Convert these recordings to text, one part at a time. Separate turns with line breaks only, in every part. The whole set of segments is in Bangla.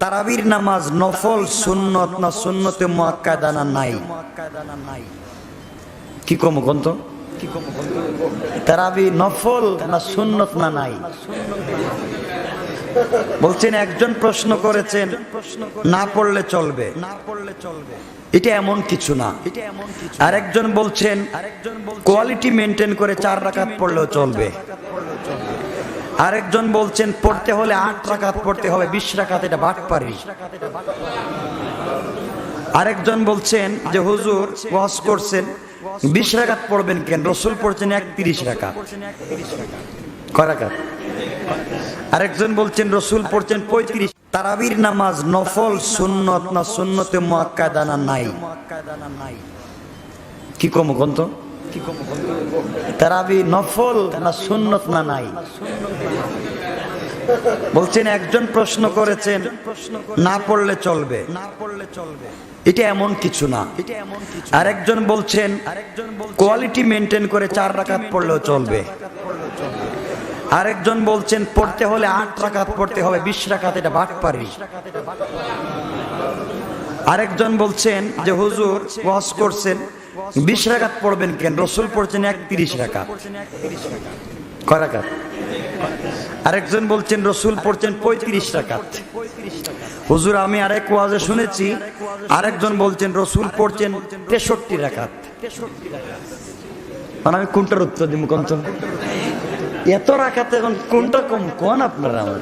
তারাবির নামাজ নফল, সুন্নত না সুন্নতে মুআক্কাদা না নাই? কি কম গন্ত তারাবি নফল না সুন্নত না নাই? বলছেন, একজন প্রশ্ন করেছেন, না পড়লে চলবে। না পড়লে চলবে এটা এমন কিছু না। আরেকজন বলছেন কোয়ালিটি মেনটেন করে চার রাকাত পড়লেও চলবে। আরেকজন বলছেন, পড়তে হলে আট রাকাত পড়তে হবে, বিশ রাকাত এটা বাট পারি। আরেকজন বলছেন যে, হুজুর, ওয়াজ করছেন, বিশ রাকাত পড়বেন কেন? রসুল পড়ছেন একত্রিশ রাকাত। কয় রাকাত? আরেকজন বলছেন, রসুল পড়ছেন পঁয়ত্রিশ। তারাবির নামাজ নফল, সুন্নত না সুন্নতে মুআক্কাদা না নাই। কি কম গন্ত তারাবি নফল না সুন্নত না নাই? বলছেন, একজন প্রশ্ন করেছেন, না পড়লে চলবে। না পড়লে চলবে এটা এমন কিছু না। এটা আরেকজন বলছেন আরেকজন কোয়ালিটি মেনটেন করে চার রাকাত পড়লেও চলবে। আরেকজন বলছেন, পড়তে হলে আট রাকাত পড়তে হবে, বিশ রাকাত এটা বাট পারি। আরেকজন বলছেন যে, হুজুর ওয়াজ করছেন বিশ রাকাত পড়বেন কেন? রসুল পড়ছেন একত্রিশ রাকাত। কয় রাকাত? আরেকজন বলছেন, রসুল পড়ছেন পঁয়ত্রিশ রাকাত। হুজুর, আমি আরেক ওয়াজে শুনেছি, আরেকজন বলছেন, রসুল পড়ছেন তেষট্টি রাকাত। মানে আমি কোনটার উত্তর দিব তো? এত রাখাতে এখন কোনটা কম? কোন আপনারা আমার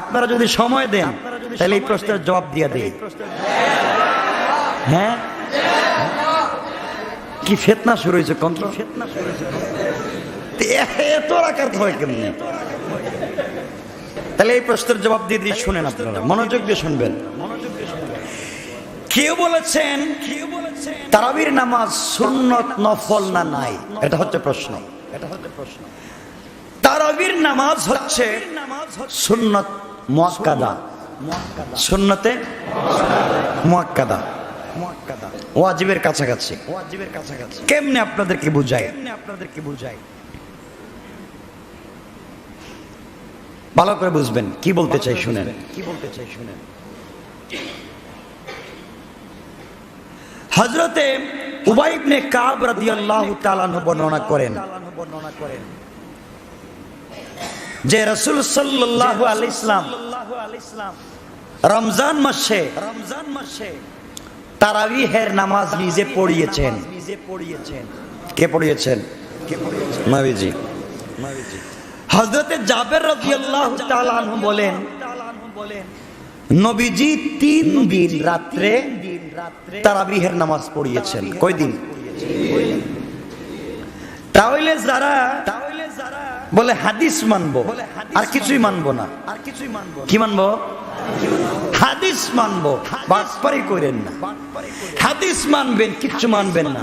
আপনারা যদি সময় দেন, তাহলে এই প্রশ্নের জবাব দিয়ে দেই। হ্যাঁ? কি ফেতনা শুরু হয়েছে কন্ত্র ফেতনা শুরু হয়েছে এত রাখার হয় কেমনি? তাহলে এই প্রশ্নের জবাব দিয়ে দিয়ে শুনেন আপনারা। মনোযোগ দিয়ে শুনবেন। কেউ বলেছেন কেউ বলেছেন, তারাবির নামাজ সুন্নত নফল না নাই? এটা হচ্ছে প্রশ্ন। এটা হচ্ছে প্রশ্ন। তারাবির নামাজ হচ্ছে সুন্নত মুয়াক্কাদা। সুন্নতে মুয়াক্কাদা। ওয়াজিবের কাছাকাছি। ওয়াজিবের কাছাকাছি। কেমনে আপনাদেরকে বুঝাই কেমনে আপনাদেরকে বুঝাই ভালো করে বুঝবেন কি বলতে চাই শুনেন। কি বলতে চাই শুনেন। হজরতে উবাইবনে কাব রাদিয়াল্লাহু তাআলা বর্ণনা করেন। যে রাসূল সাল্লাল্লাহু আলাইহি ইসলাম রমজান মাসে রমজান মাসে তারাবিহের নামাজ নিজে পড়িয়েছেন। কে পড়িয়েছেন? নবীজি হযরতে জাবের বলেন বলেন, নবীজি তিন দিন রাত্রে তারাবিহের নামাজ পড়িয়েছেন। কয় দিন? তাহলে যারা বলে হাদিস মানবো, আর কিছুই মানবো না। আর কিছুই মানবো কি মানবো? হাদিস মানবো বাটপারি করেন না। হাদিস মানবেন, কিচ্ছু মানবেন না।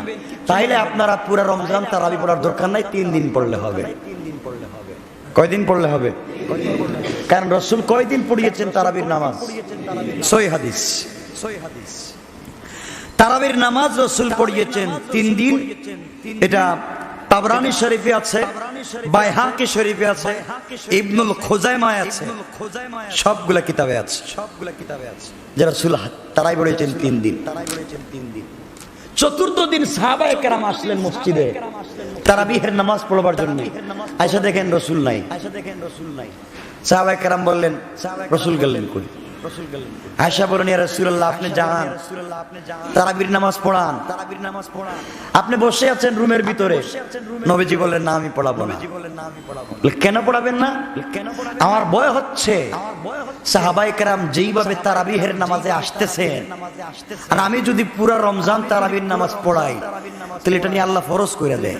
তাইলে আপনারা পুরা রমজান তারাবি পড়ার দরকার নাই, তিন দিন পড়লে হবে। কয়দিন পড়লে হবে? কারণ রসুল কয়দিন পড়িয়েছেন তারাবির নামাজ? সই হাদিস। তারাবির নামাজ রসুল পড়িয়েছেন তিন দিন। এটা তাবরানি শরীফে আছে। বাইহাকি শরীফে আছে, ইবনুল খোজাইমায় আছে, সবগুলা কিতাবে আছে। সবগুলা কিতাবে আছে যে রসুল তারাই পড়িয়েছেন তিন দিন তারাই পড়িয়েছেন তিন দিন। চতুর্থ দিন সাহাবায়ে কেরাম আসলেন মসজিদে। তারাবিহের নামাজ পড়বার জন্য। আয়সা দেখেন রসুল নাই আয়সা দেখেন রসুল নাই। সাহাবায়ে কেরাম বললেন, রসুল গেলেন কই? আয়সা বলেন আপনি যান। তারাবির নামাজ পড়ান। তারাবির নামাজ পড়ান। আপনি বসে আছেন রুমের ভিতরে। নবীজি বললেন না আমি পড়াবো না। কেন পড়াবেন না? কেন আমার ভয় হচ্ছে। সাহাবাই কেরাম যেইভাবে তারাবিহের নামাজে আসতেছেন আর আমি যদি পুরা রমজান তারাবির নামাজ পড়াই তাহলে এটা নিয়ে আল্লাহ ফরজ করে দেয়।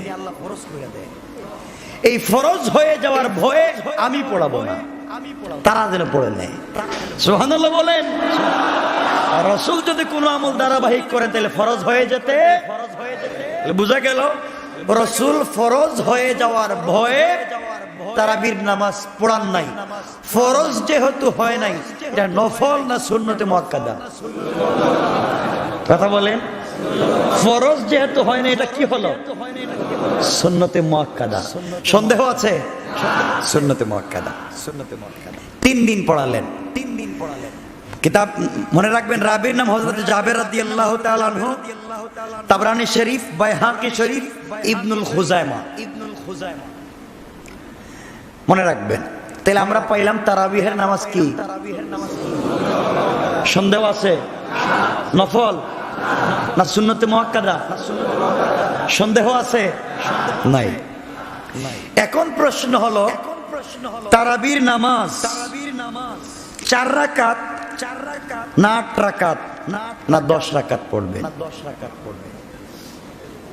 এই ফরজ হয়ে যাওয়ার ভয়ে আমি পড়াবো না। তারা যেন পড়ে নেয়। সোহানুল্লাহ বলেন। রসুল যদি কোনো আমল ধারাবাহিক করেন তাহলে ফরজ হয়ে যেতে। তাহলে বোঝা গেল রসুল ফরজ হয়ে যাওয়ার ভয়ে তারাবির নামাজ পড়ান নাই। ফরজ যেহেতু হয় নাই এটা নফল না শূন্যতে মক্কাদা কথা বলেন। ফরজ যেহেতু হয় না, এটা কি হলো? সুন্নতে সন্দেহ আছে? তিন দিন পড়ালেন তিন দিন পড়ালেন। কিতাব মনে রাখবেন, রাবির নাম হযরত জাবের তাবরানি শরীফ, বাইহাকি শরীফ ইবনুল খুজাইমা ইবনুল খুজাইমা। মনে রাখবেন, তাহলে আমরা পাইলাম তারাবিহের নামাজ কি? সন্দেহ আছে? নফল? না সুন্নতে মহাক্কাদা সন্দেহ আছে? নাই। এখন প্রশ্ন হলো তারাবির নামাজ চার রাকাত চার রাকাত না আট রাকাত না দশ রাকাত পড়বে দশ রাকাত পড়বে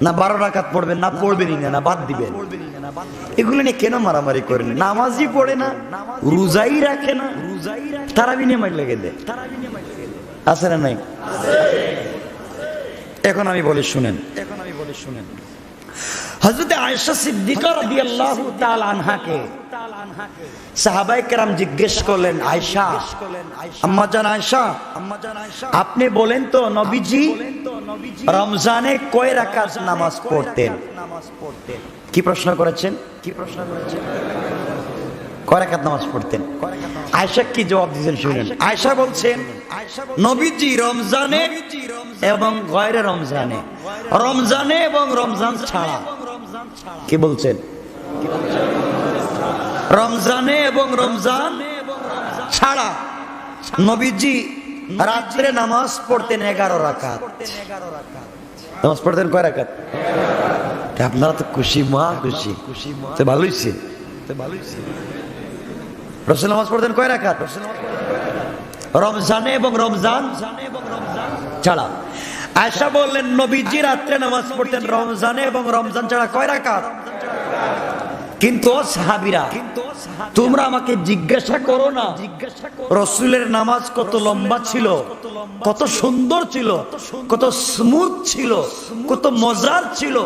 না বারো রাকাত পড়বেন না পড়বেনই না না বাদ দিবেন? এগুলো নিয়ে কেন মারামারি করেন? নামাজই পড়ে না রোজাই রাখে না। তারাবি নিয়ে মাইল লেগে দেয়। আছে না নাই? এখন আমি বলি, শুনেন। এখন আমি বলি, শুনেন। হযরত আয়েশা সিদ্দিকা রাদিয়াল্লাহু তাআলা আনহাকে সাহাবায়ে কেরাম জিজ্ঞেস করলেন, আয়েশা, আম্মা জান আয়েশা আম্মা জান আয়েশা আপনি বলেন তো নবীজি রমজানে কয় রাকাত নামাজ পড়তেন? কি প্রশ্ন করেছেন? কি প্রশ্ন করেছেন? কয় রাকাত নামাজ পড়তেন? আয়েশা কি জবাব দিয়েছেন শুনেন। আয়েশা বলছেন নবীজি রমজানে এবং গয়রে রমজানে। রমজানে এবং রমজান ছাড়া। কি বলছেন? রমজানে এবং রমজান ছাড়া নবীজি রাত্রে নামাজ পড়তেন এগারো রাকাত। নামাজ পড়তেন কয় রাখাত আপনারা তো খুশি মা খুশি। খুশি তো ভালোইছে ভালোই রসুল নামাজ পড়তেন কয় রাকাত? রমজানে এবং রমজান ছাড়া। আয়সা বললেন, নবীজি রাত্রে নামাজ পড়তেন রমজানে এবং রমজান ছাড়া কয় রাকাত? কিন্তু সাহাবিরা, তোমরা আমাকে জিজ্ঞাসা করো না, রসুলের নামাজ কত লম্বা ছিল, কত সুন্দর ছিল, কত স্মুথ ছিল, কত মজার ছিল,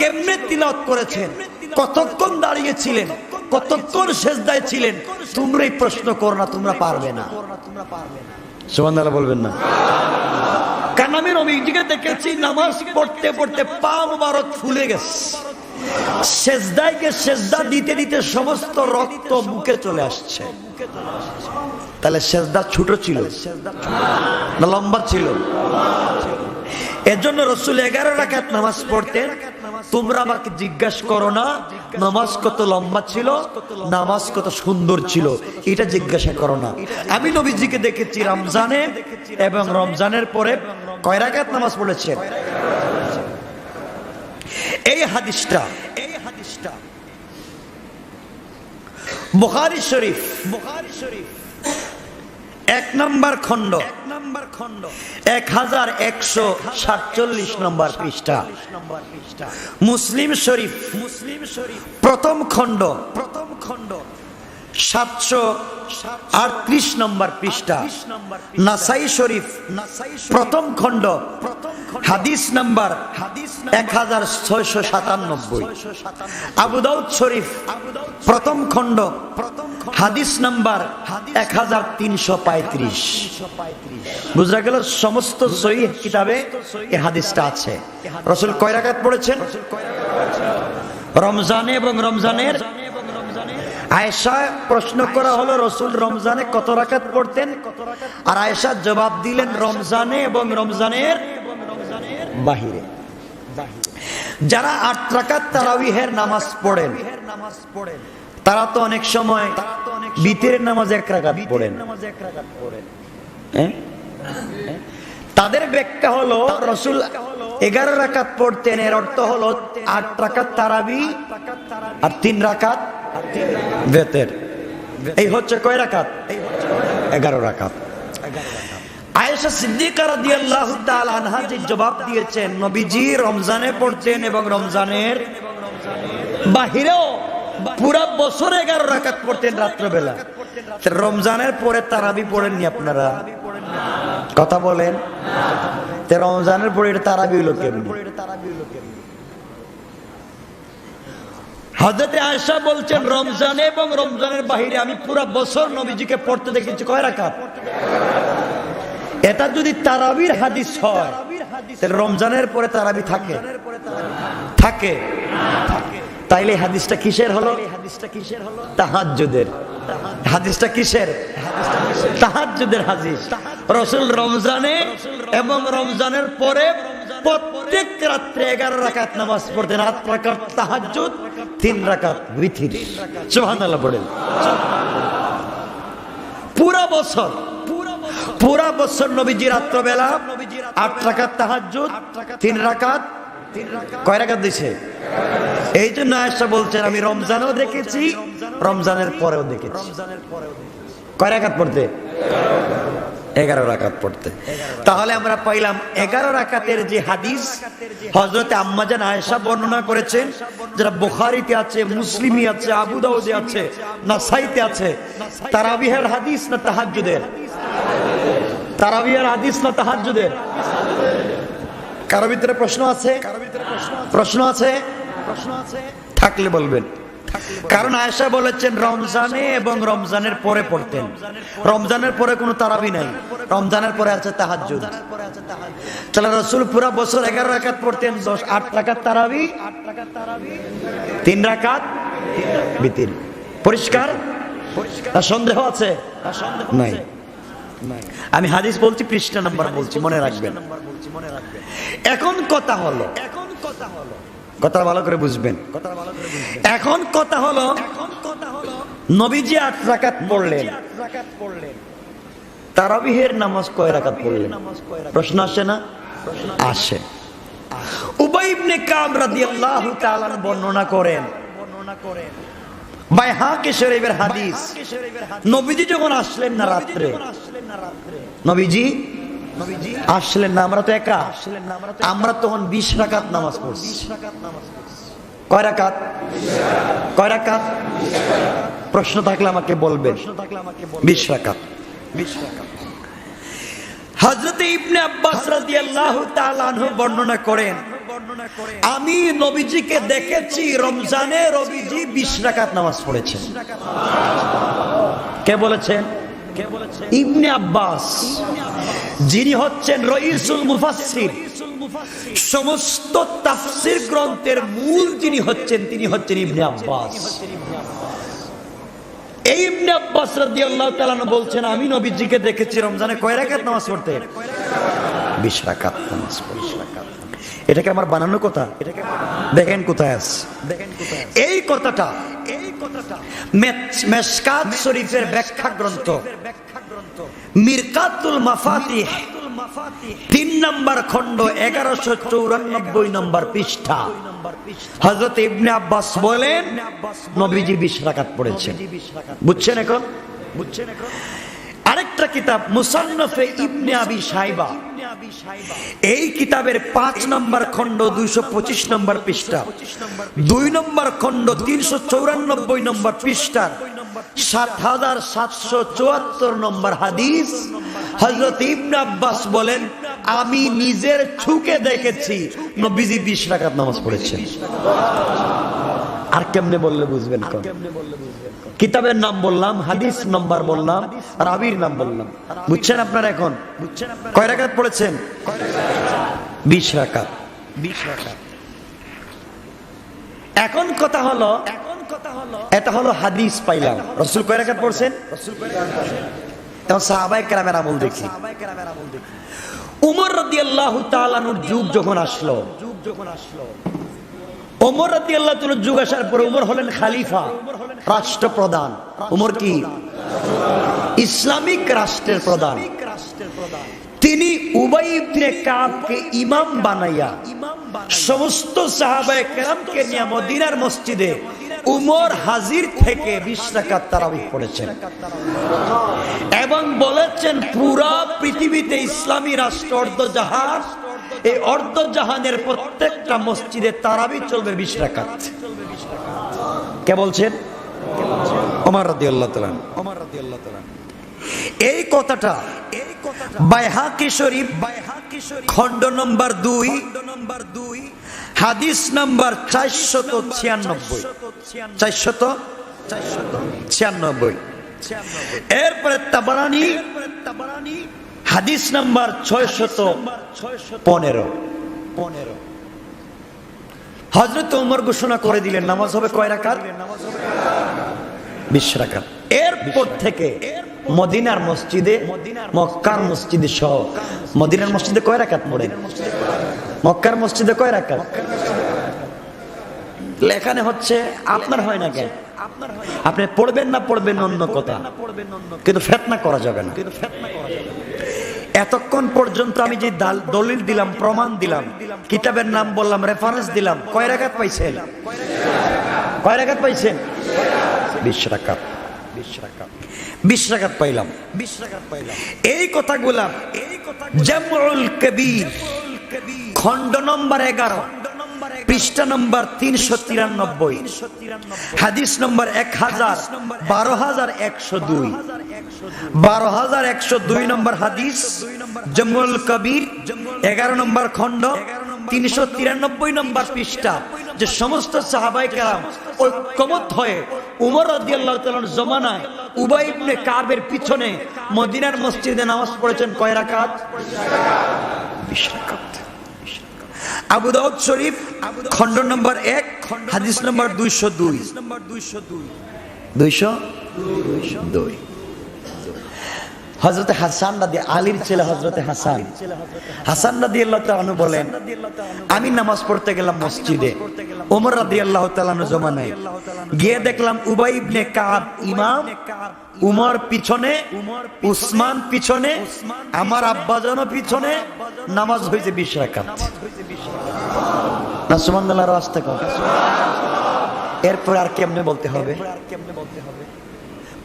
কেমনে তিলত করেছেন, কতক্ষণ দাঁড়িয়েছিলেন কতক্ষণ শেষদায় ছিলেন? তোমরা এই প্রশ্ন করো না, তোমরা পারবে না। সোমান বলবেন না। দেখেছি, নামাজ পড়তে পড়তে পা মুবারক ফুলে গেছে। সেজদায় গে সেজদা দিতে দিতে সমস্ত রক্ত বুকে চলে আসছে। তাহলে সেজদা ছোট ছিল না লম্বা ছিল? এজন্য রসুল এগারো রাখাত নামাজ পড়তেন। তোমরা আমাকে জিজ্ঞাসা করো না, নামাজ কত লম্বা ছিল, নামাজ কত সুন্দর ছিল, এটা জিজ্ঞাসা করো না। আমি নবীজিকে দেখেছি রমজানে এবং রমজানের পরে কয় রাকাত নামাজ পড়েছেন? এই হাদিসটা এই হাদিসটা বুখারী শরীফ বুখারী শরীফ এক নম্বর খণ্ড। এক হাজার একশো সাতচল্লিশ নম্বর পৃষ্ঠা। মুসলিম শরীফ। মুসলিম শরীফ প্রথম খণ্ড প্রথম খণ্ড। সাতশো আটত্রিশ নম্বর পৃষ্ঠা। নাসাই শরীফ প্রথম খণ্ড হাদিস নাম্বার এক হাজার ছয়শো সাতানব্বই। আবুদাউদ শরীফ প্রথম খণ্ড হাদিস নাম্বার এক হাজার তিনশো পঁয়ত্রিশ। বুঝা গেল সমস্ত সই কিতাবে এই হাদিসটা আছে। রসুল কয়রাকাত পড়েছেন? রমজানে এবং রমজানের আয়েশা প্রশ্ন করা হলো, রসুল রমজানে কত রাকাত পড়তেন? আর আয়েশা জবাব দিলেন, রমজানে এবং রমজানের বাহিরে। যারা আট রাকাত তারাবিহের নামাজ পড়েন নামাজ পড়েন তারা তো অনেক সময় বিতের নামাজ এক রাকাত পড়েন। হ্যাঁ? তাদের ব্যাখ্যা হলো, রসুল এগারো রাকাত পড়তেন, এর অর্থ হলো আট রাকাত তারাবি আর তিন রাকাত বেতের এই হচ্ছে কয় রাকাত? এগারো রাকাত। আয়েশা সিদ্দিকা রাদিয়াল্লাহু তাআলা আনহা জবাব দিয়েছেন, নবীজি রমজানে পড়তেন এবং রমজানের বাহিরেও পুরা বছর এগারো রাকাত পড়তেন রাত্রবেলা। রমজানের পরে তারাবি পড়েননি আপনারা। কথা বলেন। রমজানের পরে এটা হজরতে আয়সা বলছেন, রমজানে এবং রমজানের বাহিরে আমি পুরা বছর নবীজিকে পড়তে দেখেছি, কয় রাকাত? এটা যদি তারাবির হাদিস হয় রমজানের পরে তারাবি থাকে। থাকে। তাইলে হাদিসটা কিসের হলো? হাদিসটা কিসের হলো? তাহাজ্জুদের। হাদিসটা কিসের? তাহাজ্জুদের হাদিস। রসুল রমজানে এবং রমজানের পরে প্রত্যেক রাত্রে এগারো রাকাত নামাজ পড়তেন। আট রাকাত তাহাজ্জুদ তিন রাকাত বিথির সুবহানাল্লাহ পড়েন পুরা বছর পুরা বছর। নবীজি রাত্রবেলা আট রাকাত তাহাজ্জুদ তিন রাকাত কয় রাকাত দিছে? এই জন্য আয়েশা বলছেন, আমি দেখেছি, রমজানের পরেও দেখেছি। কয় রাকাত পড়তে? এগারো পড়তে। তাহলে আমরা পাইলাম এগারো রাকাতের যে হাদিস হজরতে আম্মাজান আয়েশা বর্ণনা করেছেন যেটা বুখারিতে আছে, মুসলিমি আছে, আবু দাউদে আছে, নাসাইতে আছে, তারাবিহের হাদিস না তাহাজ্জুদের? তারাবিহের হাদিস না তাহাজ্জুদের? কারও ভিতরে প্রশ্ন আছে? প্রশ্ন আছে? থাকলে বলবেন। কারণ আয়েশা বলেছেন, রমজানে এবং রমজানের পরে পড়তেন। রমজানের পরে কোনো তারাবি নাই। রমজানের পরে আছে তাহাজ্জুদ। তাহলে রসুল পুরা বছর এগারো রাকাত পড়তেন, দশ, আট রাকাত তারাবি আট টাকার তারাবি তিন রাকাত বিতির পরিষ্কার? না সন্দেহ আছে? নাই। আমি হাদিস বলছি, পৃষ্ঠা নাম্বার বলছি, মনে রাখবেন। এখন কথা হলো। এখন কথা হলো। কথা ভালো করে বুঝবেন। এখন কথা হলো নবীজি আট রাকাত পড়লেন। তারাবিহের নামাজ কয় রাকাত পড়লেন? প্রশ্ন আসে না? আসে। উবাই ইবনে কাব রাদিয়াল্লাহু তাআলা বর্ণনা করেন। বর্ণনা করেন। বাইহাকে শরীফের হাদিস? নবীজি যখন আসলেন না রাত্রে। নবীজি আসলেন না, আমরা তো একা। আমরা তখন বিশ রাকাত নামাজ পড়ছি। কয় রাকাত? কয় রাকাত? প্রশ্ন থাকলে আমাকে বলবেন। বিশ রাকাত। হজরতে ইবনে আব্বাস রাদিয়াল্লাহু তাআলা আনহু বর্ণনা করেন, আমি নবীজিকে দেখেছি রমজানে রবিজি বিশ রাকাত নামাজ পড়েছেন। কে বলেছেন? ইবনে আব্বাস। যিনি হচ্ছেন রইসুল মুফাসসির। সমস্ত তাফসির গ্রন্থের মূল যিনি হচ্ছেন, তিনি হচ্ছেন ইবনে আব্বাস। আমি নবীজিকে দেখেছি রমজানে কয় রাকাত নামাজ পড়তে? 20 রাকাত নামাজ এটাকে আমার বানানো কথা? দেখেন কোথায় এই কথাটা, এই ব্যাখ্যা গ্রন্থ মিরকাতুল মাফাতিহ। তিন নম্বর খণ্ড, এগারোশো চৌরানব্বই নম্বর পৃষ্ঠা। হজরত ইবনে আব্বাস বলেন, নবীজি বিশ রাকাত পড়েছেন। বুঝছেন এখন? বুঝছেন এখন আরেকটা কিতাব, মুসান্নফে ইবনে আবি সাইবা এই কিতাবের পাঁচ নম্বর খণ্ড, দুইশো পঁচিশ নম্বর পৃষ্ঠা। দুই নম্বর খণ্ড, তিনশো চৌরানব্বই নম্বর পৃষ্ঠার আমি নিজের ছুকে দেখেছি। নবীজি বিশ রাকাত নামাজ পড়েছেন। আর কেমনে বললে বুঝবেন কিতাবের নাম বললাম, হাদিস নাম্বার বললাম, রাবির নাম বললাম। বুঝছেন আপনার এখন? কয় রাকাত পড়েছেন? বিশ রাকাত। বিশ রাকাত এখন কথা হলো এখন কথা হলো এটা হলো হাদিস পাইলাম। রসুল কয় রাকাত পড়ছেন? এখন সাহাবাই কেরামের আমল দেখি। উমর রাদিয়াল্লাহু তাআলার যুগ যখন আসলো যুগ যখন আসলো। ওমর রাতি আল্লাহ যুগ আসার পরে উমর হলেন খালিফা রাষ্ট্রপ্রধান। উমর কি? ইসলামিক রাষ্ট্রের প্রধান। তিনি উবাই ইবনে কাবকে ইমাম বানাইয়া সমস্ত সাহাবায়ে কেরামকে নিয়ে মদিনার মসজিদে উমর হাজির থেকে বিশ রাকাত তারাবিহ পড়েছেন। এবং বলেছেন, পুরা পৃথিবীতে ইসলামী রাষ্ট্র অর্ধজাহাজ এই অর্ধজাহানের প্রত্যেকটা মসজিদে তারাবি চলবে বিশ রাকাত। কে বলছেন? ওমর রাদিয়াল্লাহু তাআলা ওমর রাদিয়াল্লাহু তাআলা এই কথাটা এই কথাটা বাইহাকি কিশোরী বাইহাকি কিশোরী খণ্ড নম্বর 2 নম্বর 2 হাদিস নাম্বার 496 400 496 এরপরে তাবারানি। হাদিস নাম্বার ছয় শত পনেরো। পনেরো। হজরত উমর ঘোষণা করে দিলেন, নামাজ হবে কয় রাকাত? বিশ রাকাত। এরপর থেকে মদিনার মসজিদে, মক্কার মসজিদে সহ। মদিনার মসজিদে কয় রাকাত পড়েন? মক্কার মসজিদে কয় রাকাত? লেখানে হচ্ছে, আপনার হয় না কেন? আপনি পড়বেন না পড়বেন অন্য কথা। কিন্তু ফেতনা করা যাবে না। এতক্ষণ পর্যন্ত আমি যে দাল- দলিল দিলাম, প্রমাণ দিলাম, কিতাবের নাম বললাম রেফারেন্স দিলাম, কয় রাখাত পাইছেন? কয় রাখাত পাইছেন? বিশ রাখাত বিশ রাখাত বিশ রাখাত পাইলাম। বিশ রাখাত পাইলাম এই কথাগুলা এই কথা জামউল কবির, খণ্ড নম্বর এগারো, পৃষ্ঠা নম্বর তিনশো তিরানব্বই, হাদিস নম্বর এক হাজার, বারো হাজার একশো দুই, বারো হাজার একশো দুই নম্বর হাদিস জম্মুল কবির, এগারো নম্বর খণ্ড তিনশো তিরানব্বই নম্বর পৃষ্ঠা যে সমস্ত সাহাবাই কালাম ঐক্যমত হয়ে উমর রাদিয়াল্লাহু জমানায় উবাই ইবনে কাবের পিছনে মদিনার মসজিদে নামাজ পড়েছেন কয় রাকাত? বিশ রাকাত। আবু দাউদ শরীফ খণ্ড নম্বর এক হাদিস নম্বর দুইশো দুই। দুইশো দুই। হজরতে হাসান রাদি আলীর ছেলে হজরতে হাসান। হাসান রাদি আল্লাহ তালু বলেন, আমি নামাজ পড়তে গেলাম মসজিদে। ওমর রাদি আল্লাহ তালানু জমানায়। গিয়ে দেখলাম উবাই ইবনে কাব ইমাম, উমর পিছনে, উসমান পিছনে, আমার আব্বাজানও পিছনে, নামাজ হয়েছে বিশ রাকাত। না সুমান আল্লাহর রাস্তা কর এরপর আর কেমনে বলতে হবে?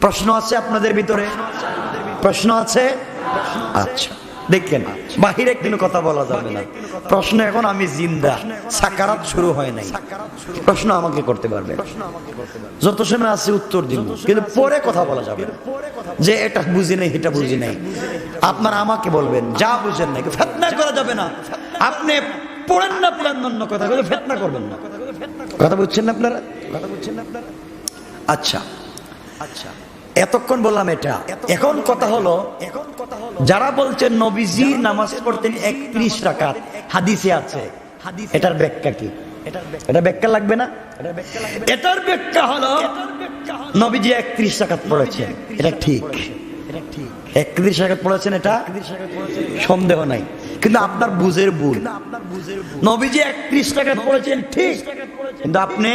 প্রশ্ন আছে আপনাদের ভিতরে? প্রশ্ন আছে? আচ্ছা দেখেন, বাহিরে কোনো কথা বলা যাবে না। প্রশ্ন এখন আমি জিন্দা, সাকারাত শুরু হয় নাই। প্রশ্ন আমাকে করতে পারবে? যত সময় আছে উত্তর দিব, কিন্তু পরে কথা বলা যাবে যে এটা বুঝি নাই, এটা বুঝি নাই। আপনার আমাকে বলবেন, যা বুঝেন নাই ফেতনা করা যাবে না। আপনি পড়েন না পড়েন অন্য কথা কিন্তু ফেতনা করবেন না। কথা বুঝছেন না আপনারা কথা বুঝছেন না আপনারা? আচ্ছা। আচ্ছা। এতক্ষণ বললাম এটা। এখন কথা হলো এখন কথা হলো যারা বলছেন নবীজি নামাজ পড়তেন একত্রিশ রাকাত, হাদিসে আছে। এটার ব্যাখ্যা কি? এটা ব্যাখ্যা লাগবে না? এটার ব্যাখ্যা হলো, নবীজি একত্রিশ রাকাত পড়েছেন। এটা ঠিক। একত্রিশ রাকাত পড়েছেন এটা? সন্দেহ নাই। কিন্তু আপনার বুঝের ভুল। নবীজি একত্রিশ টাকা পড়েছেন, ঠিক। কিন্তু আপনি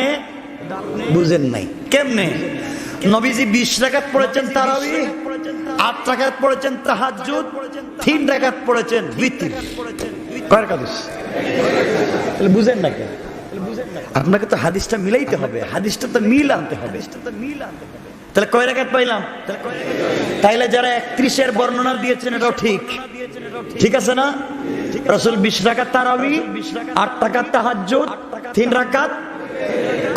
বুঝেন নাই। কেমনে? নবীজি বিশ টাকাত পড়েছেন তারাবি আট টাকাত পড়েছেন তাহাজুদ তিন টাকাত পড়েছেন ভিত্তির কয়ের কাদুস বুঝেন না কেন? আপনাকে তো হাদিসটা মিলাইতে হবে হাদিসটা তো মিল আনতে হবে। তাহলে কয় রাকাত পাইলাম? তাইলে যারা একত্রিশের বর্ণনা দিয়েছেন এটাও ঠিক। ঠিক। আছে না? রসুল বিশ রাকাত তারাবি আট টাকাত তাহাজ্জুদ তিন রাখাত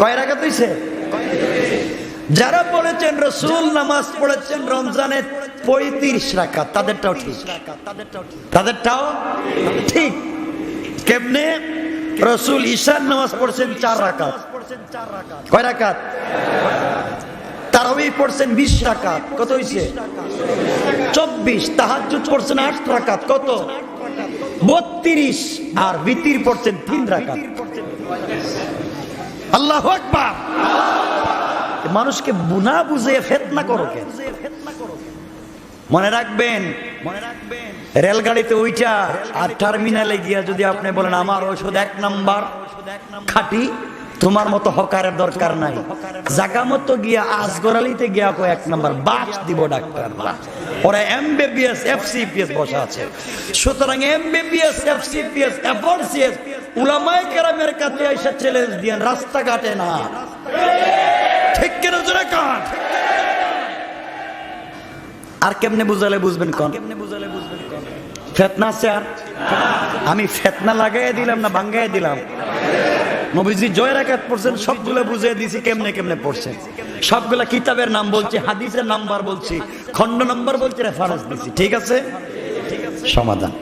কয় রাকাত হইছে? যারা পড়েছেন রসুল নামাজ পড়েছেন রমজানের পঁয়ত্রিশ রাকাত তাদেরটাও ঠিক। তাদেরটাও ঠিক। কেমনে? রসুল ঈশান নামাজ পড়ছেন চার রাকাত। কয় রাকাত? তারাবি পড়ছেন বিশ রাকাত। কত হইছে? চব্বিশ। তাহাজুদ পড়ছেন আট রাকাত। কত? বত্রিশ। আর বিতির পড়ছেন তিন রাকাত। আল্লাহ আকবার। মানুষকে বুনা বুঝে ফেতনা করো মনে রাখবেন মনে রাখবেন, রেলগাড়িতে ওইটা আর টার্মিনালে গিয়া যদি আপনি বলেন, আমার ওষুধ এক নাম্বার, খাটি, তোমার মতো হকারের দরকার নাই। জাগা মতো গিয়া আজগরালিতে গিয়া কো এক নাম্বার, বাস দিব ডাক্তার। ওরা এমবিবিএস, এফসিপিএস বসা আছে। সুতরাং এমবিবিএস, এফসিপিএস এফআরসিএস উলামায়ে কেরামের কাছে এসে চ্যালেঞ্জ দিয়েন, রাস্তাঘাটে না। আর কেমনে বুঝালে বুঝবেন কোন? ফেতনা আছে আর? আমি ফেতনা লাগাই দিলাম না ভাঙ্গাই দিলাম? নবীজি জয় রাকাত পড়ছেন, সবগুলো বুঝিয়ে দিছি কেমনে কেমনে পড়ছেন। সবগুলা কিতাবের নাম বলছি, হাদিসের নাম্বার বলছি, খণ্ড নাম্বার বলছি রেফারেন্স দিছি। ঠিক আছে? সমাধান।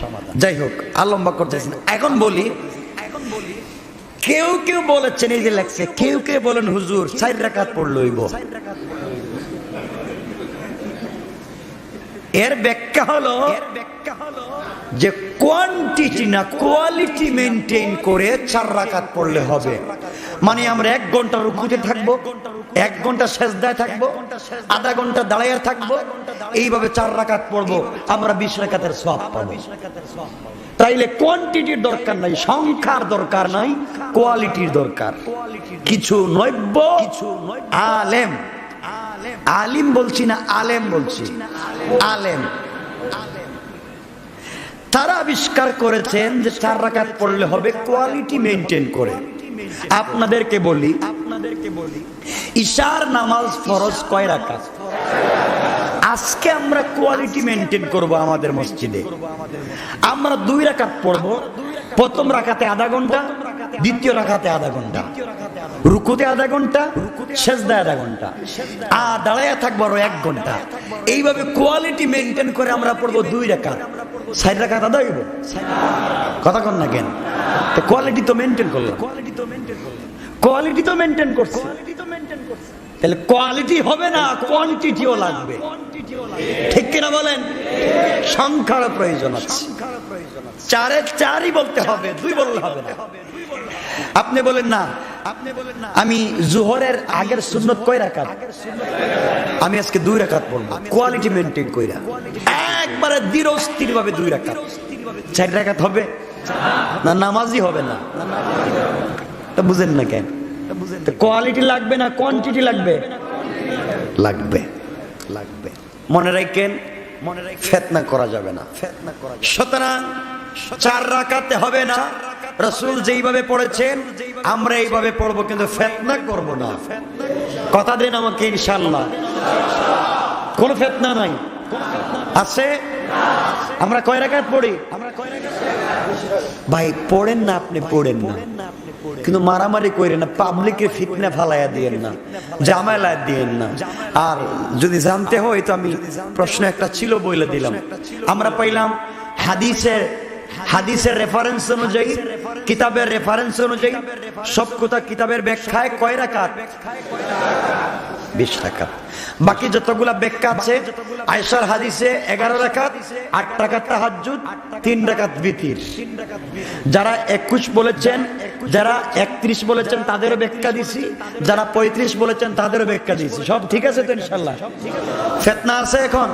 সমাধান যাই হোক, আর লম্বা এখন বলি কেউ কেউ বলেছেন, এই যে লাগছে কেউ কেউ বলেন, হুজুর, চার রাকাত পড়লইব এর ব্যাখ্যা হলো যে কোয়ান্টিটি না কোয়ালিটি মেনটেন করে চার রাকাত পড়লে হবে। মানে আমরা এক ঘণ্টা রুকুতে থাকব এক ঘণ্টা সেজদায় থাকব, আধা ঘণ্টা দাঁড়াইয়া থাকব, এইভাবে চার রাকাত পড়ব, আমরা বিশ রাকাতের সব পাবো। তাইলে কোয়ান্টিটির দরকার নাই, সংখ্যার দরকার নাই কোয়ালিটির দরকার। কিছু নৈব্য কিছু আলেম, আলিম বলছি না আলেম বলছি? আলেম। তারা আবিষ্কার করেছেন যে চার রাকাত পড়লে হবে কোয়ালিটি মেনটেন করে। আপনাদেরকে বলি আপনাদেরকে বলি, ঈশার নামাজ ফরজ কয় রাকাত? আজকে আমরা কোয়ালিটি মেনটেন করব আমাদের মসজিদে। আমরা দুই রাকাত পড়ব। প্রথম রাখাতে আধা ঘণ্টা, দ্বিতীয় রাখাতে আধা ঘণ্টা। রুকুতে আধা ঘণ্টা শেষদায় আধা ঘণ্টা। আর দাঁড়াইয়া থাকব আরও এক ঘণ্টা। এইভাবে কোয়ালিটি মেনটেন করে আমরা পড়ব দুই রাকাত। সাইড রাখাত আদা হইব? কথা কন না কেন? কোয়ালিটি তো মেনটেন করল কোয়ালিটি তো মেনটেন করল কোয়ালিটি তো মেনটেন করছে। তাহলে কোয়ালিটি হবে না কোয়ান্টিটিও লাগবে। ঠিক কিনা বলেন? সংখ্যার প্রয়োজন আছে। চারে চারই বলতে হবে দুই বললে হবে না। আপনি বলেন না আপনি বলেন না। আমি জোহরের আগের সুন্নত কয় রাখাত? আমি আজকে দুই রাখাত বলব। কোয়ালিটি মেনটেন কইরা একবারে দৃঢ়স্থির ভাবে দুই রাখাত চার রাখাত হবে। না নামাজই হবে না। তা বুঝেন না কেন? কোয়ালিটি লাগবে না কোয়ান্টিটি লাগবে? লাগবে লাগবে। মনে রাখেন মনে রাখেন ফেতনা করা যাবে না। ফেতনা করা সুতরাং চার রাকাতে হবে না। রসুল যেইভাবে পড়েছেন আমরা এইভাবে পড়ব কিন্তু ফেতনা করব না। কথা দেন আমাকে ইনশাল্লাহ কোন ফেতনা নাই। আছে? আমরা কয় রাকাত পড়ি? আমরা কয় রাকাত ভাই পড়েন না আপনি পড়েন না। কিন্তু মারামারি করেন না পাবলিকে ফিটনা ফালাইয়া দিয়েন না জামালায় দিয়েন না। আর যদি জানতে হয় তো আমি প্রশ্ন একটা ছিল বলে দিলাম। আমরা পাইলাম হাদিসের হাদিসের রেফারেন্স অনুযায়ী, কিতাবের রেফারেন্স অনুযায়ী, সব কথা কিতাবের ব্যাখ্যায় কয় রাকাত? বিশ রাকাত। বাকি যতগুলা ব্যাখ্যা আছে আয়সার হাদিসে এগারো রাকাত, আট টাকাত তাহাজ্জুদ, তিন রাকাত বিতির। যারা একুশ বলেছেন, যারা একত্রিশ বলেছেন, তাদেরও ব্যাখ্যা দিছি। যারা পঁয়ত্রিশ বলেছেন, তাদেরও ব্যাখ্যা দিছি। সব ঠিক আছে তো ইনশাল্লাহ? ফেতনা আছে এখন?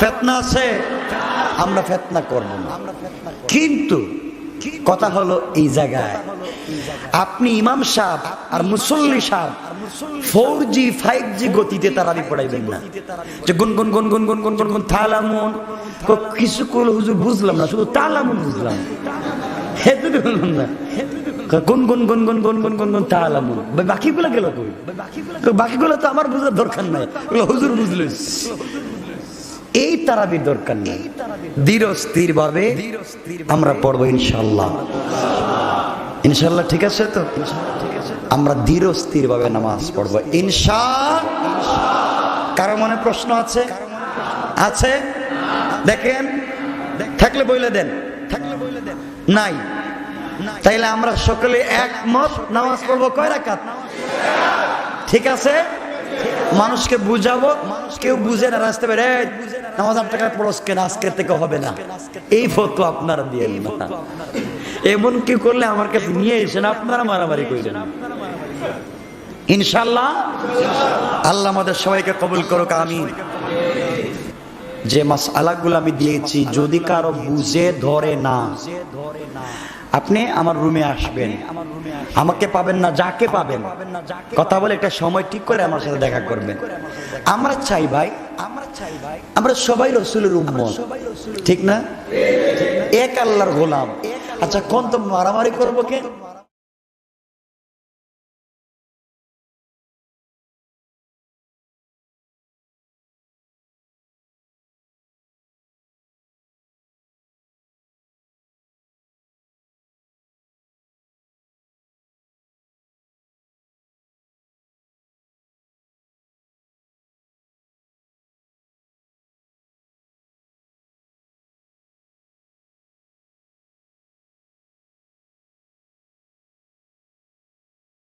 ফেতনা আছে। আমরা ফেতনা করব না কিন্তু কথা হলো এই জায়গায় আপনি ইমাম সাহেব আর মুসল্লি সাহেব ফোর জি ফাইভ জি গতিতে তারাবি পড়াইবেন না যে গুন গুন গুন গুন গুন গুন গুন গুন তালামুন কিছু করল হুজুর বুঝলাম না শুধু তালামুন বুঝলাম হেতু বললাম না গুন গুন গুন গুন গুন গুন গুন গুন তালামুন বাকিগুলো গেল কই বাকিগুলো তো আমার বুঝার দরকার নাই হুজুর বুঝলিস এই তারাবির দরকার নেই। দৃঢ় স্থির ভাবে আমরা পড়ব ইনশাল্লাহ ইনশাল্লাহ ঠিক আছে তো? আমরা দৃঢ় স্থির ভাবে নামাজ পড়ব ইনশা। কারও মনে প্রশ্ন আছে? আছে? দেখেন। থাকলে বইলে দেন। থাকলে বইলে দেন। নাই। তাইলে আমরা সকলে একমত নামাজ পড়ব কয় রাকাত? ঠিক আছে? মানুষকে বুঝাবো, কেউ বুঝে না রাস্তা বেড়ে নামাজ আট টাকা পড়স কেন আজকের থেকে হবে না। এই ফটো আপনারা দিয়ে না। এমন কি করলে আমার কাছে নিয়ে এসেন, আপনারা মারামারি করলেন ইনশাল্লাহ আল্লাহ আমাদের সবাইকে কবুল করুক আমি যে মাস আলাগুলো আমি দিয়েছি, যদি কারও বুঝে, ধরে না আপনি আমার রুমে আসবেন। আমাকে পাবেন না যাকে পাবেন। কথা বলে একটা সময় ঠিক করে আমার সাথে দেখা করবেন। আমরা চাই ভাই আমরা চাই ভাই। আমরা সবাই রসুলের উম্মত। ঠিক না? এক আল্লাহর গোলাম। আচ্ছা কোন তো মারামারি করব কে?